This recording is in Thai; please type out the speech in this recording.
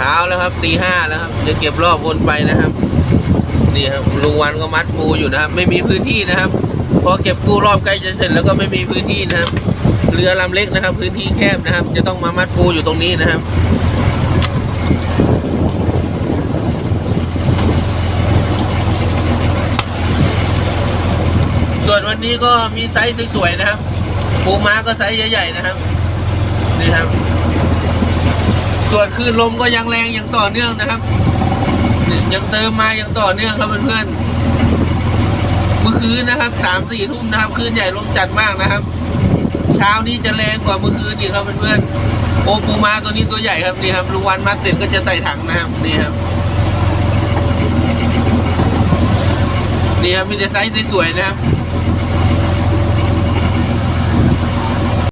ช้าแล้วครับตีห้าแล้วครับจะเก็บรอบวนไปนะครับนี่ครับลุงวันก็มัดปูอยู่นะครับ ไม่มีพื้นที่นะครับพอเก็บกู้รอบใกล้จะเสร็จแล้วก็ไม่มีพื้นที่นะครับ เรือลำเล็กนะครับ พื้นที่แคบนะครับ จะต้องมามัดปูอยู่ตรงนี้นะครับส่วนวันนี้ก็มีไซส์สวยๆนะครับ ปูม้าก็ไซส์ใหญ่ๆนะครับ นี่ครับ ส่วนคลื่นลมก็ยังแรงอย่างต่อเนื่องนะครับยังเติมมาอย่างต่อเนื่องครับเพื่อนๆเมื่อคืนนะครับสามสี่ทุ่มนะครับคลื่นใหญ่ลมจัดมากนะครับ เช้านี้จะแรงกว่าเมื่อคืนอีกครับเพื่อนๆโอปูมาตัวนี้ตัวใหญ่ครับนี่ครับลุงวันมัดเสร็จก็จะใส่ถังนะครับนี่ครับนี่ครับมีแต่ไซส์สวยๆนะครับ